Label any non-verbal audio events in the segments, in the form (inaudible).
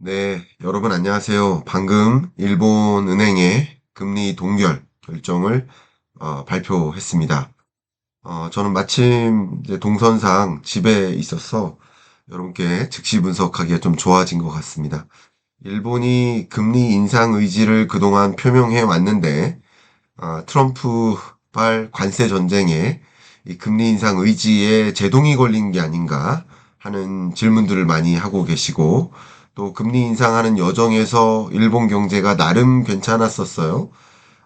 네, 여러분 안녕하세요. 방금 일본 은행의 금리 동결 결정을 어, 발표했습니다. 어, 저는 마침 이제 동선상 집에 있어서 여러분께 즉시 분석하기가 좀 좋아진 것 같습니다. 일본이 금리 인상 의지를 그동안 표명해 왔는데 아, 트럼프발 관세 전쟁에 이 금리 인상 의지에 제동이 걸린 게 아닌가 하는 질문들을 많이 하고 계시고 또 금리 인상하는 여정에서 일본 경제가 나름 괜찮았었어요.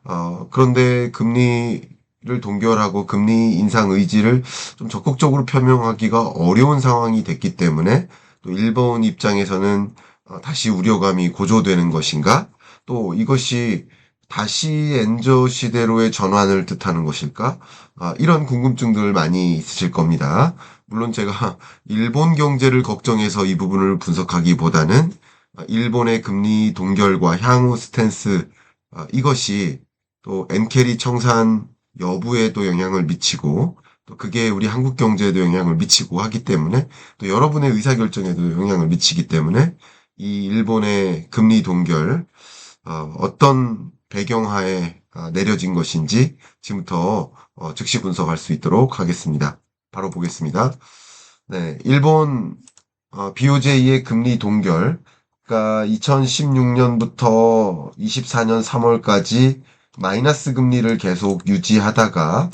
어, 그런데 금리를 동결하고 금리 인상 의지를 좀 적극적으로 표명하기가 어려운 상황이 됐기 때문에 또 일본 입장에서는 어, 다시 우려감이 고조되는 것인가? 또 이것이 다시 엔저 시대로의 전환을 뜻하는 것일까? 아, 이런 궁금증들 많이 있으실 겁니다. 물론 제가 (laughs) 일본 경제를 걱정해서 이 부분을 분석하기보다는 아, 일본의 금리 동결과 향후 스탠스 아, 이것이 또 엔캐리 청산 여부에도 영향을 미치고 또 그게 우리 한국 경제에도 영향을 미치고 하기 때문에 또 여러분의 의사결정에도 영향을 미치기 때문에 이 일본의 금리 동결 어, 어떤 배경하에 아, 내려진 것인지 지금부터 어, 즉시 분석할 수 있도록 하겠습니다. 바로 보겠습니다. 네, 일본 어, BOJ의 금리 동결, 그러니까 2016년부터 24년 3월까지 마이너스 금리를 계속 유지하다가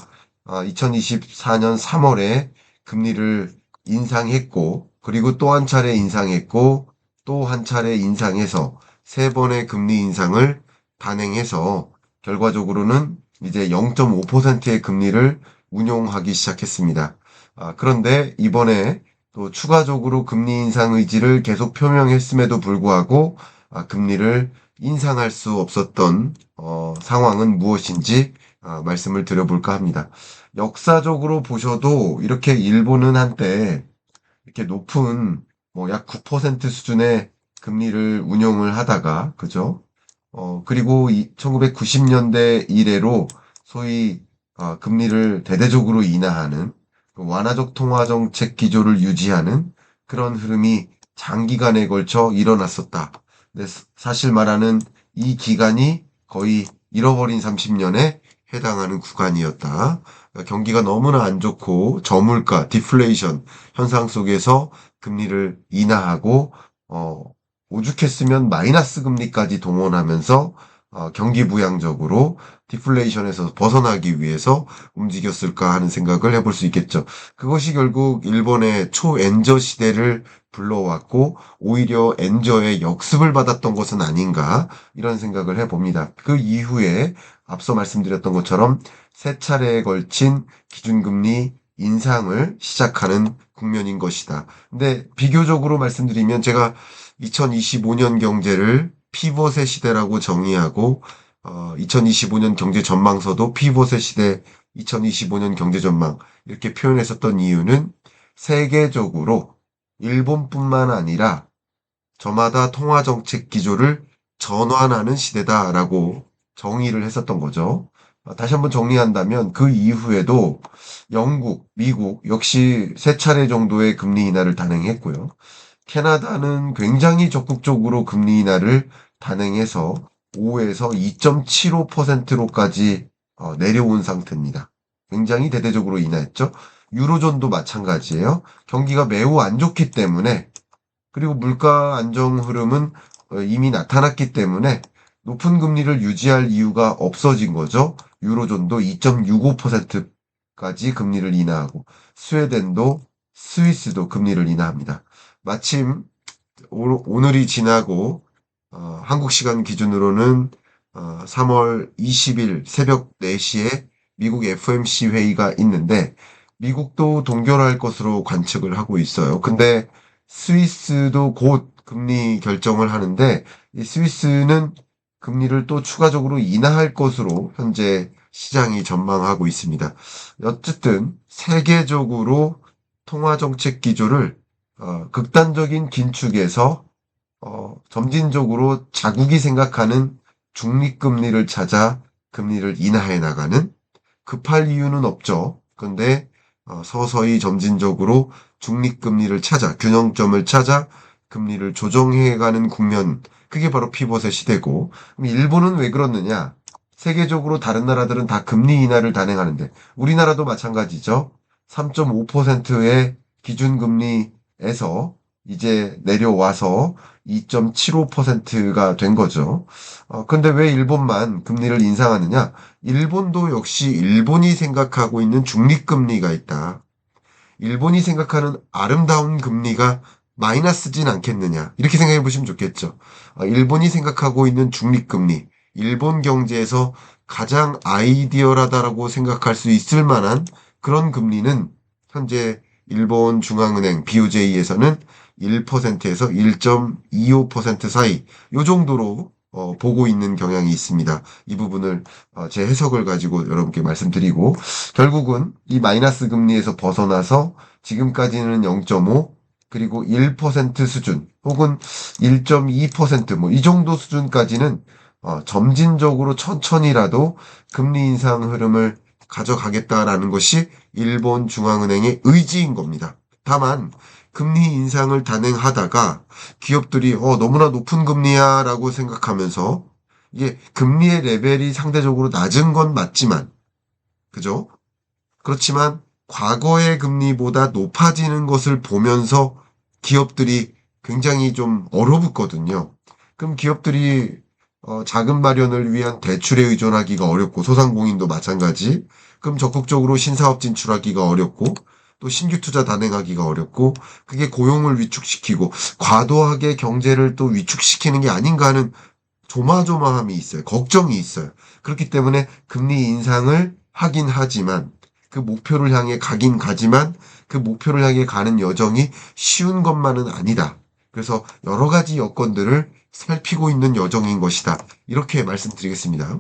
어, 2024년 3월에 금리를 인상했고, 그리고 또 한 차례 인상했고, 또 한 차례 인상해서 세 번의 금리 인상을 단행해서 결과적으로는 이제 0.5%의 금리를 운용하기 시작했습니다. 아, 그런데 이번에 또 추가적으로 금리 인상 의지를 계속 표명했음에도 불구하고 아, 금리를 인상할 수 없었던 어, 상황은 무엇인지 아, 말씀을 드려볼까 합니다. 역사적으로 보셔도 이렇게 일본은 한때 이렇게 높은 뭐 약 9% 수준의 금리를 운용을 하다가 그죠? 어, 그리고 1990년대 이래로 소위 어, 금리를 대대적으로 인하하는 그 완화적 통화 정책 기조를 유지하는 그런 흐름이 장기간에 걸쳐 일어났었다. 사실 말하는 이 기간이 거의 잃어버린 30년에 해당하는 구간이었다. 그러니까 경기가 너무나 안 좋고 저물가, 디플레이션 현상 속에서 금리를 인하하고 어, 오죽했으면 마이너스 금리까지 동원하면서 어, 경기 부양적으로 디플레이션에서 벗어나기 위해서 움직였을까 하는 생각을 해볼 수 있겠죠. 그것이 결국 일본의 초엔저 시대를 불러왔고 오히려 엔저의 역습을 받았던 것은 아닌가 이런 생각을 해봅니다. 그 이후에 앞서 말씀드렸던 것처럼 세 차례에 걸친 기준금리 인상을 시작하는 국면인 것이다. 근데 비교적으로 말씀드리면 제가 2025년 경제를 피벗의 시대라고 정의하고 어, 2025년 경제 전망서도 피벗의 시대 2025년 경제 전망 이렇게 표현했었던 이유는 세계적으로 일본뿐만 아니라 저마다 통화 정책 기조를 전환하는 시대다라고 정의를 했었던 거죠. 어, 다시 한번 정리한다면 그 이후에도 영국, 미국 역시 세 차례 정도의 금리 인하를 단행했고요. 캐나다는 굉장히 적극적으로 금리 인하를 단행해서 5에서 2.75%로까지 어, 내려온 상태입니다. 굉장히 대대적으로 인하했죠. 유로존도 마찬가지예요. 경기가 매우 안 좋기 때문에 그리고 물가 안정 흐름은 어, 이미 나타났기 때문에 높은 금리를 유지할 이유가 없어진 거죠. 유로존도 2.65%까지 금리를 인하하고 스웨덴도 스위스도 금리를 인하합니다. 마침 오 늘이 지나고 어, 한국 시간 기준으로는 어, 3월 20일 새벽 4시에 미국 FMC 회의가 있는데 미국도 동결할 것으로 관측을 하고 있어요. 근데 스위스도 곧 금리 결정을 하는데 이 스위스는 금리를 또 추가적으로 인하할 것으로 현재 시장이 전망하고 있습니다. 어쨌든 세계적으로 통화 정책 기조를 어, 극단적인 긴축에서 어, 점진적으로 자국이 생각하는 중립금리를 찾아 금리를 인하해 나가는 급할 이유는 없죠. 그런데 어, 서서히 점진적으로 중립금리를 찾아 균형점을 찾아 금리를 조정해가는 국면, 그게 바로 피벗의 시대고, 일본은 왜 그렇느냐? 세계적으로 다른 나라들은 다 금리 인하를 단행하는데, 우리나라도 마찬가지죠. 3.5%의 기준금리 에서 이제 내려와서 2.75%가 된 거죠. 어, 근데 왜 일본만 금리를 인상하느냐? 일본도 역시 일본이 생각하고 있는 중립금리가 있다. 일본이 생각하는 아름다운 금리가 마이너스진 않겠느냐. 이렇게 생각해 보시면 좋겠죠. 어, 일본이 생각하고 있는 중립금리, 일본 경제에서 가장 아이디어라다라고 생각할 수 있을 만한 그런 금리는 현재 일본 중앙은행 BOJ에서는 1%에서 1.25% 사이 요 정도로 어, 보고 있는 경향이 있습니다. 이 부분을 어, 제 해석을 가지고 여러분께 말씀드리고 결국은 이 마이너스 금리에서 벗어나서 지금까지는 0.5 그리고 1% 수준 혹은 1.2%뭐 이 정도 수준까지는 어, 점진적으로 천천히라도 금리 인상 흐름을 가져가겠다라는 것이 일본 중앙은행의 의지인 겁니다. 다만 금리 인상을 단행하다가 기업들이 어 너무나 높은 금리야라고 생각하면서 이게 금리의 레벨이 상대적으로 낮은 건 맞지만 그죠? 그렇지만 과거의 금리보다 높아지는 것을 보면서 기업들이 굉장히 좀 얼어붙거든요. 그럼 기업들이 어, 자금 마련을 위한 대출에 의존하기가 어렵고 소상공인도 마찬가지. 그럼 적극적으로 신사업 진출하기가 어렵고 또 신규 투자 단행하기가 어렵고 그게 고용을 위축시키고 과도하게 경제를 또 위축시키는 게 아닌가 하는 조마조마함이 있어요. 걱정이 있어요. 그렇기 때문에 금리 인상을 하긴 하지만 그 목표를 향해 가긴 가지만 그 목표를 향해 가는 여정이 쉬운 것만은 아니다. 그래서 여러 가지 여건들을 살피고 있는 여정인 것이다. 이렇게 말씀드리겠습니다.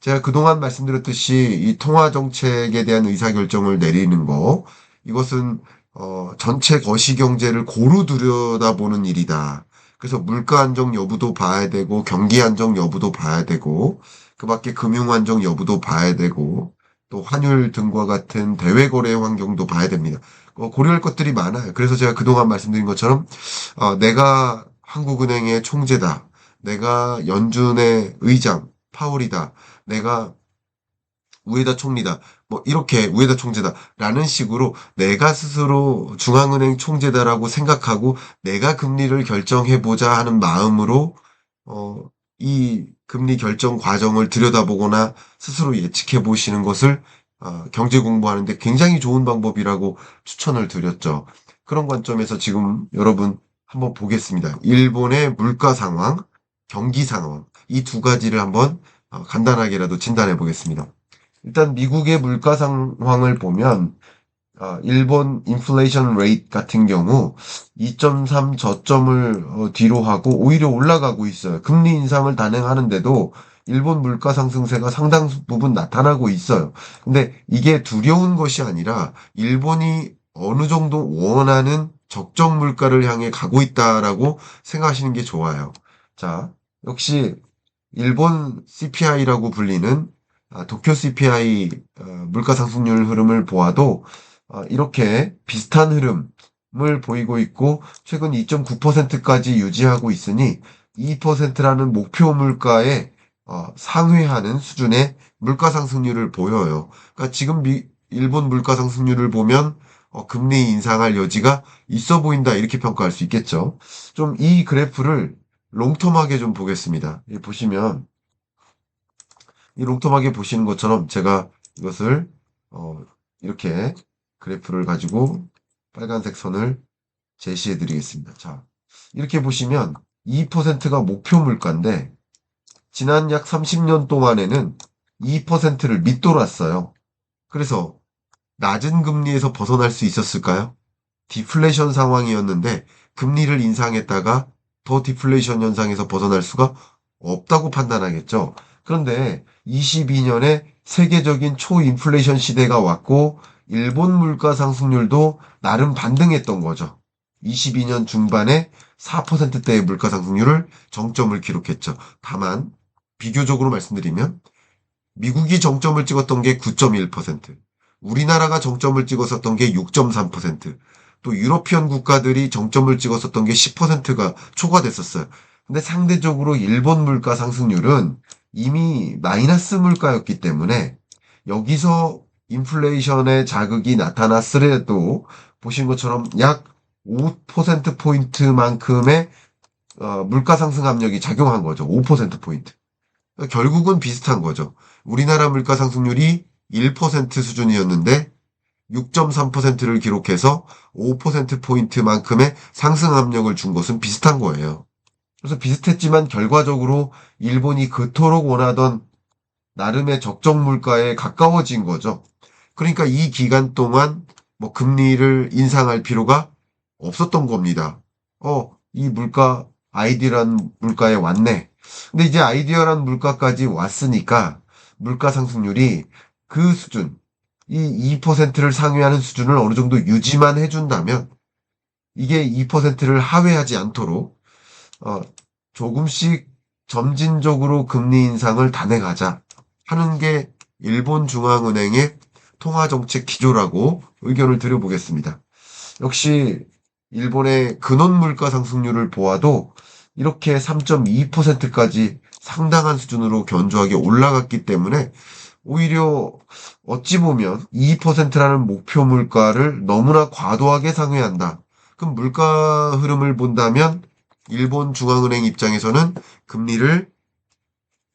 제가 그동안 말씀드렸듯이 이 통화 정책에 대한 의사결정을 내리는 거, 이것은 어, 전체 거시 경제를 고루 들여다보는 일이다. 그래서 물가 안정 여부도 봐야 되고 경기 안정 여부도 봐야 되고 그밖에 금융 안정 여부도 봐야 되고 또 환율 등과 같은 대외 거래 환경도 봐야 됩니다. 어, 고려할 것들이 많아요. 그래서 제가 그동안 말씀드린 것처럼 어, 내가 한국은행의 총재다. 내가 연준의 의장 파월이다. 내가 우에다 총리다. 뭐 이렇게 우에다 총재다 라는 식으로 내가 스스로 중앙은행 총재다라고 생각하고 내가 금리를 결정해 보자 하는 마음으로 어, 이 금리 결정 과정을 들여다보거나 스스로 예측해 보시는 것을 어, 경제 공부하는데 굉장히 좋은 방법이라고 추천을 드렸죠. 그런 관점에서 지금 여러분 한번 보겠습니다. 일본의 물가 상황, 경기 상황 이 두 가지를 한번 어, 간단하게라도 진단해 보겠습니다. 일단 미국의 물가 상황을 보면 어, 일본 인플레이션 레이트 같은 경우 2.3 저점을 어, 뒤로 하고 오히려 올라가고 있어요. 금리 인상을 단행하는데도 일본 물가 상승세가 상당 부분 나타나고 있어요. 근데 이게 두려운 것이 아니라 일본이 어느 정도 원하는 적정 물가를 향해 가고 있다라고 생각하시는 게 좋아요. 자, 역시 일본 CPI라고 불리는 아, 도쿄 CPI 어, 물가 상승률 흐름을 보아도 어, 이렇게 비슷한 흐름을 보이고 있고 최근 2.9%까지 유지하고 있으니 2%라는 목표 물가에 어, 상회하는 수준의 물가 상승률을 보여요. 그러니까 지금 미, 일본 물가 상승률을 보면 어, 금리 인상할 여지가 있어 보인다 이렇게 평가할 수 있겠죠. 좀 이 그래프를 롱텀하게 좀 보겠습니다. 이 보시면 이 롱텀하게 보시는 것처럼 제가 이것을 어, 이렇게 그래프를 가지고 빨간색 선을 제시해 드리겠습니다. 자, 이렇게 보시면 2%가 목표 물가인데 지난 약 30년 동안에는 2%를 밑돌았어요. 그래서 낮은 금리에서 벗어날 수 있었을까요? 디플레이션 상황이었는데 금리를 인상했다가 더 디플레이션 현상에서 벗어날 수가 없다고 판단하겠죠. 그런데 22년에 세계적인 초인플레이션 시대가 왔고 일본 물가 상승률도 나름 반등했던 거죠. 22년 중반에 4%대의 물가 상승률을 정점을 기록했죠. 다만 비교적으로 말씀드리면 미국이 정점을 찍었던 게 9.1%, 우리나라가 정점을 찍었었던 게 6.3%, 또 유러피언 국가들이 정점을 찍었었던 게 10%가 초과됐었어요. 근데 상대적으로 일본 물가 상승률은 이미 마이너스 물가였기 때문에 여기서 인플레이션의 자극이 나타났으래도 보신 것처럼 약 5%포인트만큼의 어, 물가 상승 압력이 작용한 거죠. 5%포인트. 결국은 비슷한 거죠. 우리나라 물가 상승률이 1% 수준이었는데 6.3%를 기록해서 5%포인트만큼의 상승 압력을 준 것은 비슷한 거예요. 그래서 비슷했지만 결과적으로 일본이 그토록 원하던 나름의 적정 물가에 가까워진 거죠. 그러니까 이 기간 동안 뭐 금리를 인상할 필요가 없었던 겁니다. 어, 이 물가, 아이디어란 물가에 왔네. 근데 이제 아이디어란 물가까지 왔으니까 물가 상승률이 그 수준, 이 2%를 상회하는 수준을 어느 정도 유지만 해준다면 이게 2%를 하회하지 않도록 어, 조금씩 점진적으로 금리 인상을 단행하자 하는 게 일본 중앙은행의 통화정책 기조라고 의견을 드려보겠습니다. 역시 일본의 근원 물가 상승률을 보아도 이렇게 3.2%까지 상당한 수준으로 견조하게 올라갔기 때문에 오히려 어찌 보면 2%라는 목표 물가를 너무나 과도하게 상회한다. 그럼 물가 흐름을 본다면 일본 중앙은행 입장에서는 금리를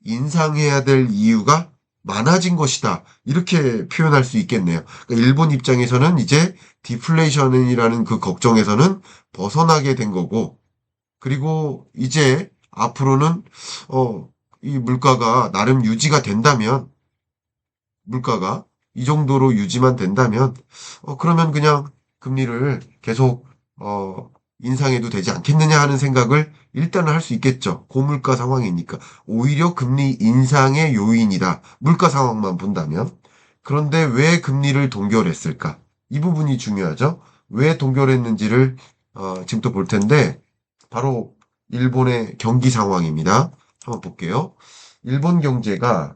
인상해야 될 이유가 많아진 것이다. 이렇게 표현할 수 있겠네요. 그러니까 일본 입장에서는 이제 디플레이션이라는 그 걱정에서는 벗어나게 된 거고, 그리고 이제 앞으로는 어, 이 물가가 나름 유지가 된다면, 물가가 이 정도로 유지만 된다면, 어, 그러면 그냥 금리를 계속 어, 인상해도 되지 않겠느냐 하는 생각을 일단은 할 수 있겠죠. 고물가 상황이니까. 오히려 금리 인상의 요인이다. 물가 상황만 본다면. 그런데 왜 금리를 동결했을까? 이 부분이 중요하죠. 왜 동결했는지를 어, 지금 또볼 텐데 바로 일본의 경기 상황입니다. 한번 볼게요. 일본 경제가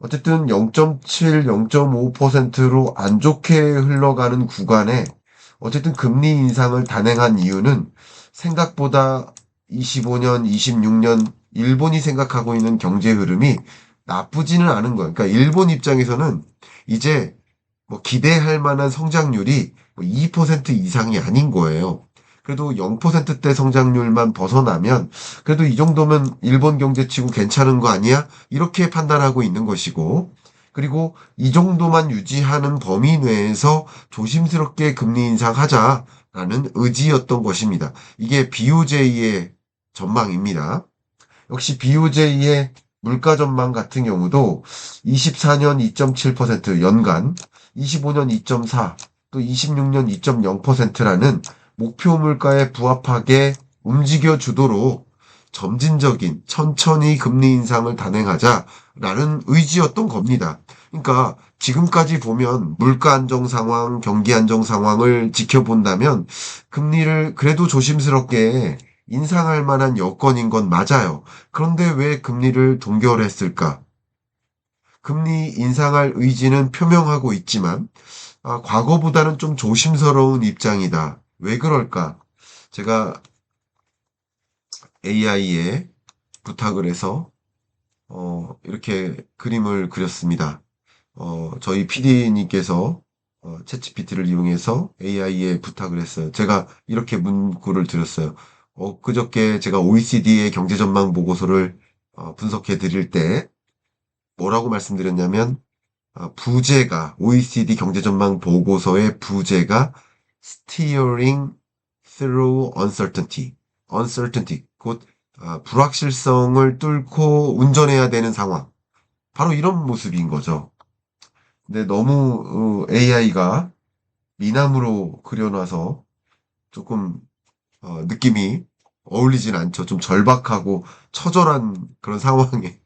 어쨌든 0.7, 0.5%로 안 좋게 흘러가는 구간에 어쨌든 금리 인상을 단행한 이유는 생각보다 25년, 26년 일본이 생각하고 있는 경제 흐름이 나쁘지는 않은 거예요. 그러니까 일본 입장에서는 이제 뭐 기대할 만한 성장률이 2% 이상이 아닌 거예요. 그래도 0%대 성장률만 벗어나면 그래도 이 정도면 일본 경제치고 괜찮은 거 아니야? 이렇게 판단하고 있는 것이고 그리고 이 정도만 유지하는 범위 내에서 조심스럽게 금리 인상하자라는 의지였던 것입니다. 이게 BOJ의 전망입니다. 역시 BOJ의 물가 전망 같은 경우도 24년 2.7% 연간, 25년 2.4, 또 26년 2.0%라는 목표 물가에 부합하게 움직여 주도록 점진적인 천천히 금리 인상을 단행하자라는 의지였던 겁니다. 그러니까 지금까지 보면 물가 안정 상황, 경기 안정 상황을 지켜본다면 금리를 그래도 조심스럽게 인상할 만한 여건인 건 맞아요. 그런데 왜 금리를 동결했을까? 금리 인상할 의지는 표명하고 있지만 아, 과거보다는 좀 조심스러운 입장이다. 왜 그럴까? 제가 AI에 부탁을 해서 어, 이렇게 그림을 그렸습니다. 어, 저희 PD님께서 어, 챗GPT를 이용해서 AI에 부탁을 했어요. 제가 이렇게 문구를 드렸어요. 어, 그저께 제가 OECD의 경제 전망 보고서를 어, 분석해 드릴 때 뭐라고 말씀드렸냐면 어, 부제가 OECD 경제 전망 보고서의 부제가 steering through uncertainty, uncertainty 곧 어, 불확실성을 뚫고 운전해야 되는 상황. 바로 이런 모습인 거죠. 근데 너무 AI가 미남으로 그려놔서 조금 어, 느낌이 어울리진 않죠. 좀 절박하고 처절한 그런 상황의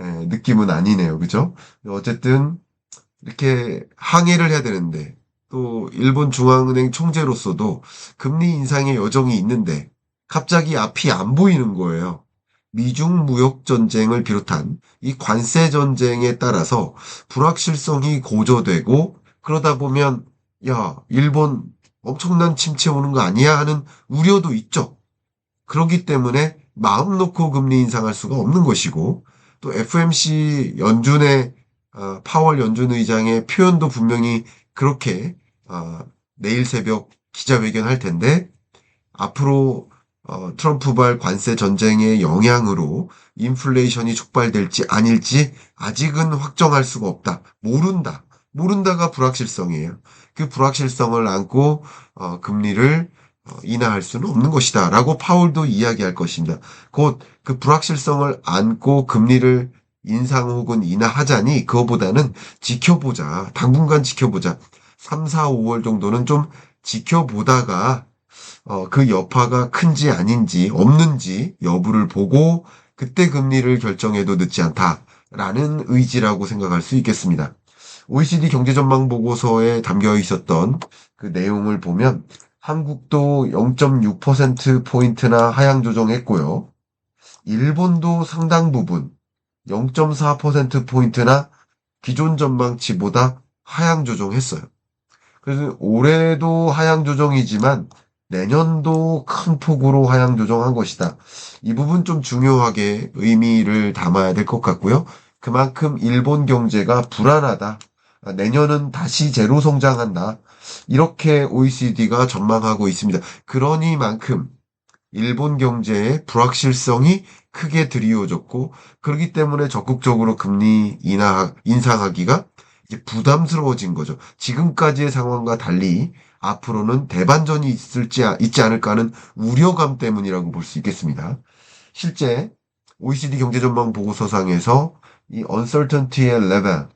예, 느낌은 아니네요. 그죠? 어쨌든 이렇게 항해를 해야 되는데 또 일본 중앙은행 총재로서도 금리 인상의 여정이 있는데 갑자기 앞이 안 보이는 거예요. 미중 무역 전쟁을 비롯한 이 관세 전쟁에 따라서 불확실성이 고조되고 그러다 보면 야 일본 엄청난 침체 오는 거 아니야 하는 우려도 있죠. 그렇기 때문에 마음 놓고 금리 인상할 수가 없는 것이고 또 FMC 연준의 어, 파월 연준 의장의 표현도 분명히 그렇게 어, 내일 새벽 기자회견 할 텐데 앞으로 어, 트럼프발 관세 전쟁의 영향으로 인플레이션이 촉발될지 아닐지 아직은 확정할 수가 없다. 모른다. 모른다가 불확실성이에요. 그 불확실성을 안고 어, 금리를 어, 인하할 수는 없는 것이다. 라고 파울도 이야기할 것입니다. 곧 그 불확실성을 안고 금리를 인상 혹은 인하하자니 그거보다는 지켜보자. 당분간 지켜보자. 3, 4, 5월 정도는 좀 지켜보다가 어, 그 여파가 큰지 아닌지 없는지 여부를 보고 그때 금리를 결정해도 늦지 않다라는 의지라고 생각할 수 있겠습니다. OECD 경제전망 보고서에 담겨 있었던 그 내용을 보면 한국도 0.6%포인트나 하향 조정했고요. 일본도 상당 부분 0.4%포인트나 기존 전망치보다 하향 조정했어요. 그래서 올해도 하향 조정이지만 내년도 큰 폭으로 하향 조정한 것이다. 이 부분 좀 중요하게 의미를 담아야 될 것 같고요. 그만큼 일본 경제가 불안하다. 아, 내년은 다시 제로 성장한다. 이렇게 OECD가 전망하고 있습니다. 그러니만큼 일본 경제의 불확실성이 크게 드리워졌고 그렇기 때문에 적극적으로 금리 인하 인상하기가 이제 부담스러워진 거죠. 지금까지의 상황과 달리 앞으로는 대반전이 있을지 있지 않을까 하는 우려감 때문이라고 볼 수 있겠습니다. 실제 OECD 경제 전망 보고서상에서 이 uncertainty의 레벨,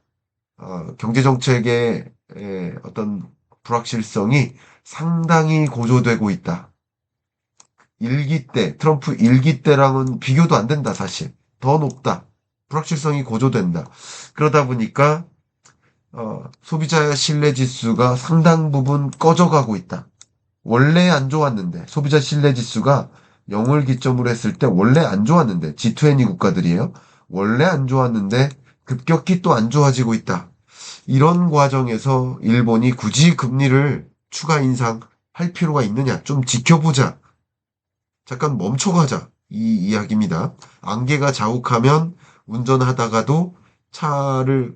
어, 경제 정책의 에, 어떤 불확실성이 상당히 고조되고 있다. 일기 때, 트럼프 일기 때랑은 비교도 안 된다, 사실. 더 높다. 불확실성이 고조된다. 그러다 보니까 어, 소비자 신뢰 지수가 상당 부분 꺼져가고 있다. 원래 안 좋았는데 소비자 신뢰 지수가 0을 기점으로 했을 때 원래 안 좋았는데 G20 국가들이에요. 원래 안 좋았는데 급격히 또 안 좋아지고 있다. 이런 과정에서 일본이 굳이 금리를 추가 인상할 필요가 있느냐? 좀 지켜보자. 잠깐 멈춰가자. 이 이야기입니다. 안개가 자욱하면 운전하다가도 차를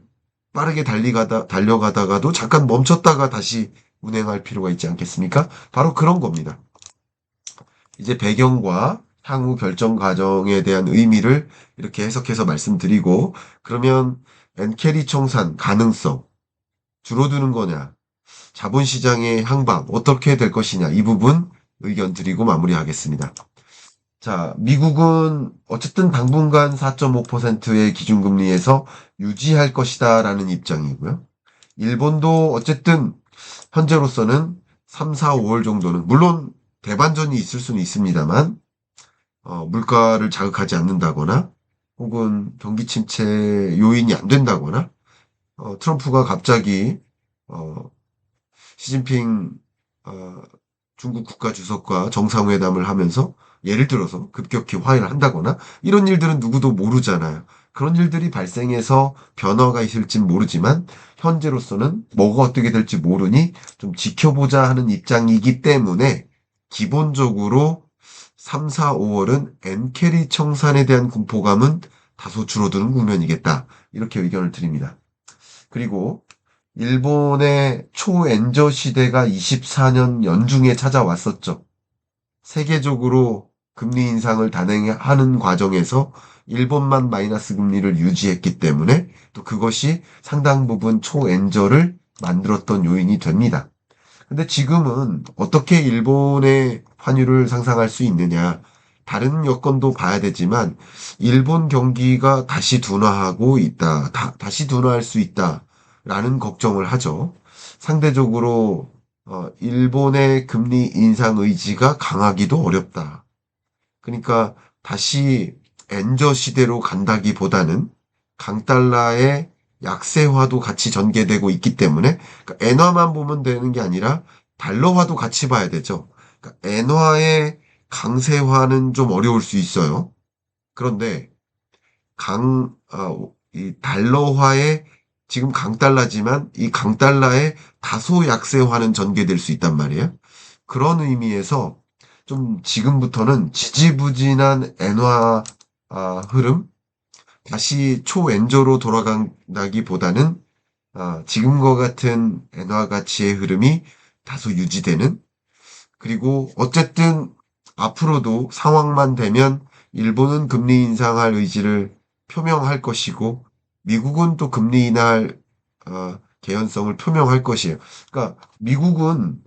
빠르게 달리가다, 달려가다가도 잠깐 멈췄다가 다시 운행할 필요가 있지 않겠습니까? 바로 그런 겁니다. 이제 배경과 향후 결정 과정에 대한 의미를 이렇게 해석해서 말씀드리고, 그러면 엔캐리 청산 가능성, 줄어드는 거냐, 자본시장의 향방, 어떻게 될 것이냐, 이 부분 의견 드리고 마무리하겠습니다. 자, 미국은 어쨌든 당분간 4.5%의 기준금리에서 유지할 것이다 라는 입장이고요. 일본도 어쨌든 현재로서는 3, 4, 5월 정도는 물론 대반전이 있을 수는 있습니다만 어, 물가를 자극하지 않는다거나 혹은 경기 침체 요인이 안 된다거나 어, 트럼프가 갑자기 어, 시진핑 어, 중국 국가 주석과 정상회담을 하면서 예를 들어서 급격히 화해를 한다거나 이런 일들은 누구도 모르잖아요. 그런 일들이 발생해서 변화가 있을진 모르지만 현재로서는 뭐가 어떻게 될지 모르니 좀 지켜보자 하는 입장이기 때문에 기본적으로 3, 4, 5월은 엔캐리 청산에 대한 공포감은 다소 줄어드는 국면이겠다. 이렇게 의견을 드립니다. 그리고 일본의 초엔저 시대가 24년 연중에 찾아왔었죠. 세계적으로 금리 인상을 단행하는 과정에서 일본만 마이너스 금리를 유지했기 때문에 또 그것이 상당 부분 초엔저를 만들었던 요인이 됩니다. 근데 지금은 어떻게 일본의 환율을 상상할 수 있느냐? 다른 여건도 봐야 되지만 일본 경기가 다시 둔화하고 있다. 다, 다시 둔화할 수 있다 라는 걱정을 하죠. 상대적으로 어, 일본의 금리 인상 의지가 강하기도 어렵다. 그러니까 다시 엔저 시대로 간다기보다는 강달러의 약세화도 같이 전개되고 있기 때문에 그러니까 엔화만 보면 되는 게 아니라 달러화도 같이 봐야 되죠. 그러니까 엔화의 강세화는 좀 어려울 수 있어요. 그런데 강, 어, 이 달러화의 지금 강달러지만 이 강달러의 다소 약세화는 전개될 수 있단 말이에요. 그런 의미에서 좀 지금부터는 지지부진한 엔화 아, 흐름 다시 초엔저로 돌아간다기보다는 아, 지금과 같은 엔화 가치의 흐름이 다소 유지되는 그리고 어쨌든 앞으로도 상황만 되면 일본은 금리 인상할 의지를 표명할 것이고 미국은 또 금리 인하할 어, 개연성을 표명할 것이에요. 그러니까 미국은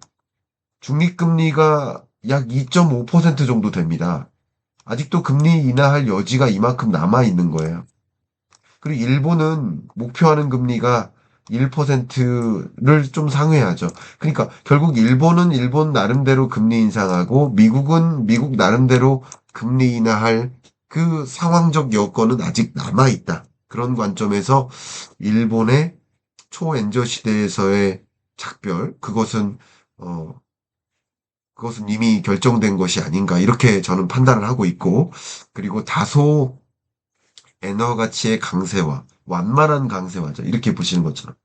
중립금리가 약 2.5% 정도 됩니다. 아직도 금리 인하할 여지가 이만큼 남아 있는 거예요. 그리고 일본은 목표하는 금리가 1%를 좀 상회하죠. 그러니까 결국 일본은 일본 나름대로 금리 인상하고 미국은 미국 나름대로 금리 인하할 그 상황적 여건은 아직 남아 있다. 그런 관점에서 일본의 초엔저 시대에서의 작별 그것은 어 그것은 이미 결정된 것이 아닌가 이렇게 저는 판단을 하고 있고 그리고 다소 엔화 가치의 강세화 완만한 강세화죠. 이렇게 보시는 것처럼.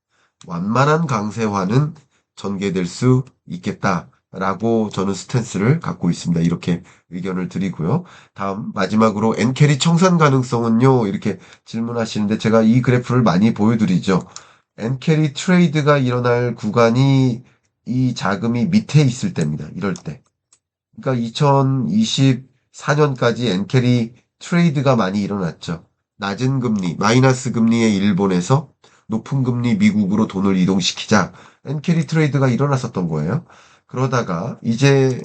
완만한 강세화는 전개될 수 있겠다 라고 저는 스탠스를 갖고 있습니다 이렇게 의견을 드리고요 다음 마지막으로 엔캐리 청산 가능성은요 이렇게 질문하시는데 제가 이 그래프를 많이 보여드리죠 엔캐리 트레이드가 일어날 구간이 이 자금이 밑에 있을 때입니다. 이럴 때. 그러니까 2024년까지 엔캐리 트레이드가 많이 일어났죠. 낮은 금리, 마이너스 금리의 일본에서 높은 금리 미국으로 돈을 이동시키자 엔캐리 트레이드가 일어났었던 거예요. 그러다가 이제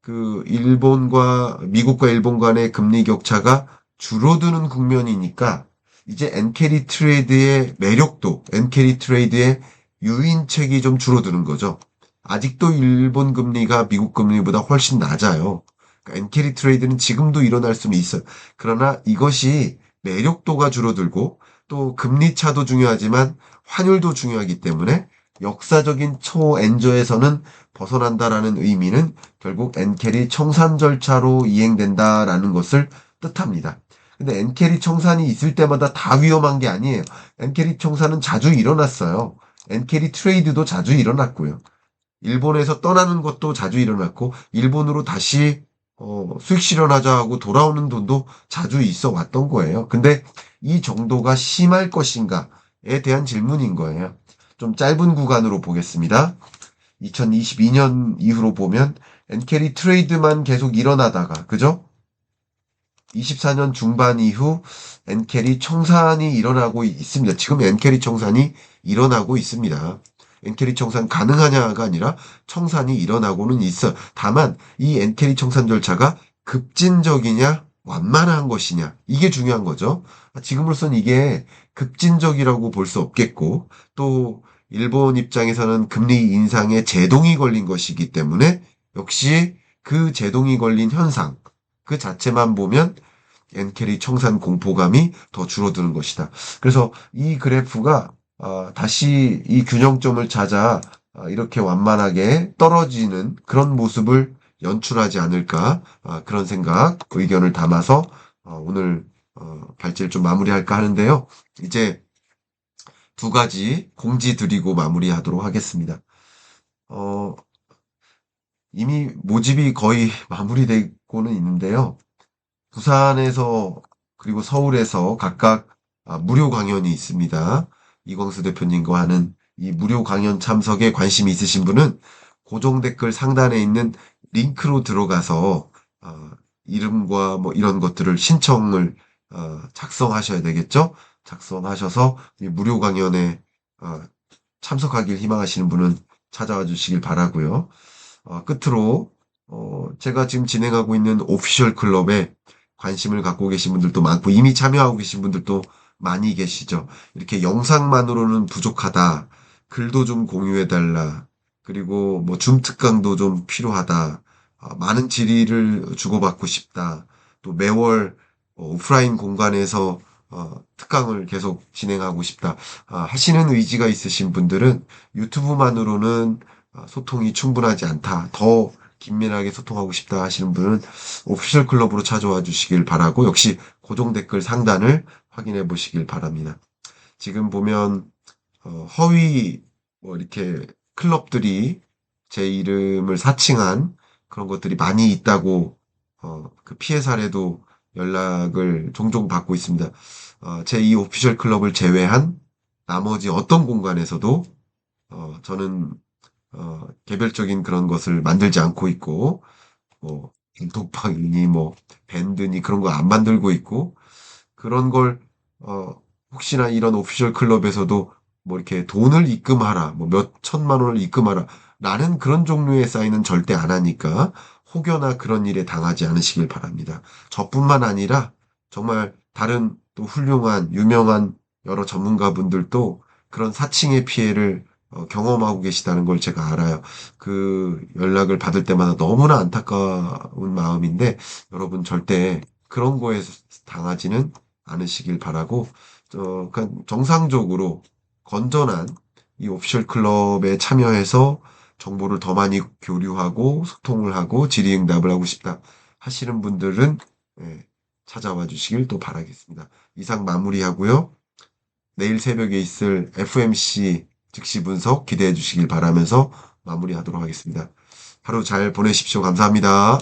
그 일본과 미국과 일본 간의 금리 격차가 줄어드는 국면이니까 이제 엔캐리 트레이드의 매력도, 엔캐리 트레이드의 유인책이 좀 줄어드는 거죠. 아직도 일본 금리가 미국 금리보다 훨씬 낮아요. 그러니까 엔캐리 트레이드는 지금도 일어날 수는 있어요. 그러나 이것이 매력도가 줄어들고 또 금리 차도 중요하지만 환율도 중요하기 때문에 역사적인 초엔저에서는 벗어난다라는 의미는 결국 엔캐리 청산 절차로 이행된다라는 것을 뜻합니다. 근데 엔캐리 청산이 있을 때마다 다 위험한 게 아니에요. 엔캐리 청산은 자주 일어났어요. 엔캐리 트레이드도 자주 일어났고요. 일본에서 떠나는 것도 자주 일어났고 일본으로 다시 어, 수익 실현하자 하고 돌아오는 돈도 자주 있어 왔던 거예요. 근데 이 정도가 심할 것인가에 대한 질문인 거예요. 좀 짧은 구간으로 보겠습니다. 2022년 이후로 보면 엔캐리 트레이드만 계속 일어나다가 그죠? 24년 중반 이후 엔캐리 청산이 일어나고 있습니다. 지금 엔캐리 청산이 일어나고 있습니다. 엔캐리 청산 가능하냐가 아니라 청산이 일어나고는 있어. 다만 이 엔캐리 청산 절차가 급진적이냐 완만한 것이냐 이게 중요한 거죠. 지금으로선 이게 급진적이라고 볼 수 없겠고 또 일본 입장에서는 금리 인상에 제동이 걸린 것이기 때문에 역시 그 제동이 걸린 현상 그 자체만 보면 엔캐리 청산 공포감이 더 줄어드는 것이다. 그래서 이 그래프가 어, 다시 이 균형점을 찾아 어, 이렇게 완만하게 떨어지는 그런 모습을 연출하지 않을까 어, 그런 생각 의견을 담아서 어, 오늘 어, 발제를 좀 마무리할까 하는데요. 이제 두 가지 공지 드리고 마무리하도록 하겠습니다. 어, 이미 모집이 거의 마무리되고는 있는데요. 부산에서 그리고 서울에서 각각 아, 무료 강연이 있습니다. 이광수 대표님과 하는 이 무료 강연 참석에 관심이 있으신 분은 고정 댓글 상단에 있는 링크로 들어가서 어, 이름과 뭐 이런 것들을 신청을 어, 작성하셔야 되겠죠. 작성하셔서 이 무료 강연에 어, 참석하길 희망하시는 분은 찾아와 주시길 바라고요. 어, 끝으로 어, 제가 지금 진행하고 있는 오피셜 클럽에 관심을 갖고 계신 분들도 많고 이미 참여하고 계신 분들도 많이 계시죠. 이렇게 영상만으로는 부족하다. 글도 좀 공유해달라. 그리고 뭐 줌 특강도 좀 필요하다. 어, 많은 질의를 주고받고 싶다. 또 매월 어, 오프라인 공간에서 어, 특강을 계속 진행하고 싶다. 아, 하시는 의지가 있으신 분들은 유튜브만으로는 아, 소통이 충분하지 않다. 더 긴밀하게 소통하고 싶다 하시는 분은 오피셜 클럽으로 찾아와 주시길 바라고 역시 고정 댓글 상단을 확인해 보시길 바랍니다. 지금 보면 어, 허위 뭐 이렇게 클럽들이 제 이름을 사칭한 그런 것들이 많이 있다고 어, 그 피해 사례도 연락을 종종 받고 있습니다. 어, 제이 오피셜 클럽을 제외한 나머지 어떤 공간에서도 어, 저는 어, 개별적인 그런 것을 만들지 않고 있고 뭐 단톡방이니 뭐 밴드니 그런 거 안 만들고 있고 그런 걸 어, 혹시나 이런 오피셜 클럽에서도 뭐 이렇게 돈을 입금하라 뭐 몇 천만 원을 입금하라 라는 그런 종류의 사인은 절대 안 하니까 혹여나 그런 일에 당하지 않으시길 바랍니다. 저뿐만 아니라 정말 다른 또 훌륭한 유명한 여러 전문가분들도 그런 사칭의 피해를 어, 경험하고 계시다는 걸 제가 알아요. 그 연락을 받을 때마다 너무나 안타까운 마음인데 여러분 절대 그런 거에 당하지는 않으시길 바라고 어, 그냥 정상적으로 건전한 이 오피셜 클럽에 참여해서 정보를 더 많이 교류하고 소통을 하고 질의응답을 하고 싶다 하시는 분들은 예, 찾아와 주시길 또 바라겠습니다. 이상 마무리하고요. 내일 새벽에 있을 FMC 즉시 분석 기대해 주시길 바라면서 마무리하도록 하겠습니다. 하루 잘 보내십시오. 감사합니다.